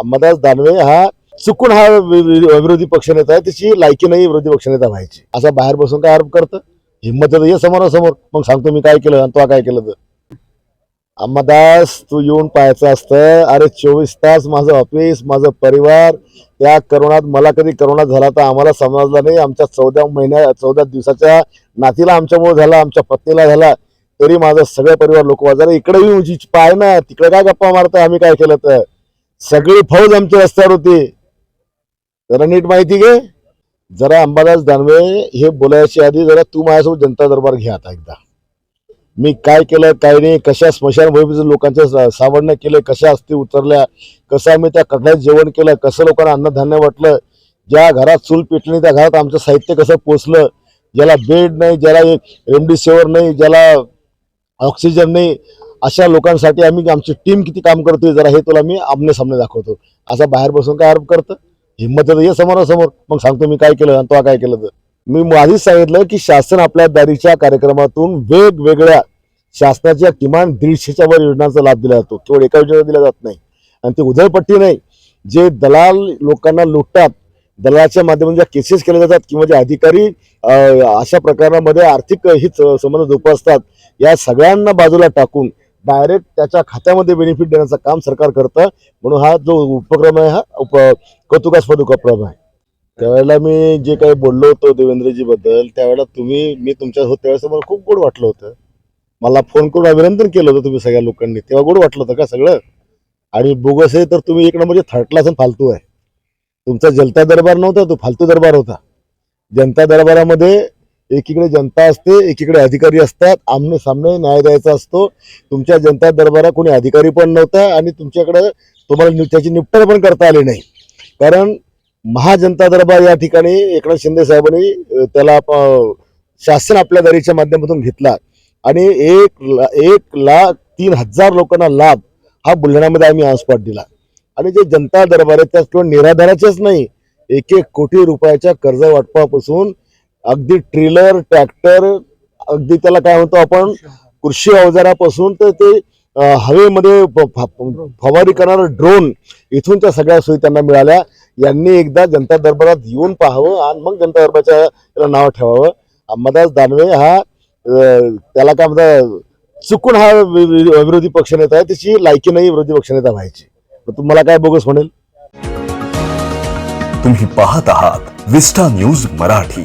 अंबादास दानवे हा चुकून हा वि- विरोधी पक्षनेता आहे. त्याची लायकी नाही विरोधी पक्षनेता व्हायची असा बाहेर बसून काय आरोप करतं? हिंमत तर ये समोरासमोर. मग सांगतो मी काय केलं आणि तो काय केलं तर. अंबादास तू येऊन पाहायचं असतं. अरे चोवीस तास माझं ऑफिस माझं परिवार त्या करोनात मला कधी करोना झाला तर आम्हाला समजला नाही. आमच्या चौदा महिन्या चौदा दिवसाच्या नातीला आमच्यामुळे झाला आमच्या पत्नीला झाला. तरी माझं सगळं परिवार लोक जरा इकडे येऊन जी- पाय ना तिकडे काय गप्पा मारतं आम्ही काय केलं तर? सगळी फौज आमच्या रस्त्यावर होती. जरा नीट माहिती घे. जरा अंबादास दानवे हे बोलायच्या आधी जरा तू माझ्यासोबत जनता दरबार घे आता एकदा. मी काय केलं काय नाही कशा स्मशानभूमीचं लोकांचं सावरणं केलं कशा अस्थी उतरल्या कसं आम्ही त्या कठड्यात जेवण केलं कसं लोकांना अन्नधान्य वाटलं ज्या घरात चूल पेटली त्या घरात आमचं साहित्य कसं पोचलं ज्याला बेड नाही ज्याला रेमडेसिवीर नाही ज्याला ऑक्सिजन नाही अशा लोकांसाठी आम्ही आमची टीम किती काम करतोय जरा हे तुला मी आमने सामने दाखवतो. असा बाहेर बसून काय आरोप करतं? हिंमत ये समोरासमोर. मग सांगतो मी काय केलं आणि तो काय केलं तर. मी आधीच सांगितलं की शासन आपल्या दारीच्या कार्यक्रमातून वेगवेगळ्या शासनाच्या किमान दीडशेच्या वर योजनांचा लाभ दिला जातो. केवळ एका योजनेला दिला जात नाही. आणि ते उधळपट्टी नाही. जे दलाल लोकांना लुटतात दलालाच्या माध्यमातून ज्या केसेस केल्या जातात किंवा जे अधिकारी अशा प्रकारामध्ये आर्थिक हित संबंध जोपासतात या सगळ्यांना बाजूला टाकून डायरेक्ट त्याच्या खात्यामध्ये बेनिफिट देण्याचं काम सरकार करतं. म्हणून हा जो उपक्रम आहे हा उप कौतुकास्पद उपक्रम आहे. त्यावेळेला मी जे काही बोललो होतो देवेंद्रजीबद्दल त्यावेळेला तुम्ही मी तुमच्यासोबत हो, त्यावेळेस मला खूप गोड वाटलं होतं. मला फोन करून अभिनंदन केलं होतं तुम्ही सगळ्या लोकांनी. तेव्हा गोड वाटलं होतं का सगळं? आणि बोगस आहे तर तुम्ही एक नंबरचे थर्ड क्लास आणि फालतू आहे. तुमचा जनता दरबार नव्हता तो फालतू दरबार होता. जनता दरबारामध्ये एकीकडे जनता असते एकीकडे अधिकारी असतात. आमने सामने न्याय द्यायचा असतो. तुमच्या जनता दरबारात कोणी अधिकारी पण नव्हता आणि तुमच्याकडे तुम्हाला त्याची निपटण पण करता आली नाही. कारण महाजनता दरबार या ठिकाणी एकनाथ शिंदे साहेबांनी त्याला शासन आपल्या दारीच्या माध्यमातून घेतला. आणि एक ला- एक लाख तीन हजार लोकांना लाभ हा बुलढाण्यामध्ये आम्ही ऑन दिला. आणि जे जनता दरबार आहे त्यात केवळ निराधाराचेच नाही. एक एक कोटी रुपयाच्या कर्ज वाटपापासून अगदी ट्रेलर ट्रॅक्टर अगदी त्याला काय म्हणतो आपण कृषी अवजारापासून तर ते हवेमध्ये फवारी करणारं ड्रोन इथूनच्या सगळ्या सोयी त्यांना मिळाल्या. यांनी एकदा जनता दरबारात येऊन पाहावं आणि मग जनता दरबारच्या त्याला नाव ठेवावं. अंबादास दानवे हा त्याला काय म्हणतात चुकून हा विरोधी पक्षनेता आहे. त्याची लायकी नाही विरोधी पक्षनेता व्हायची. मग तुम्हाला काय बोगस म्हणेल? तुम्ही पाहत आहात विस्टा न्यूज मराठी.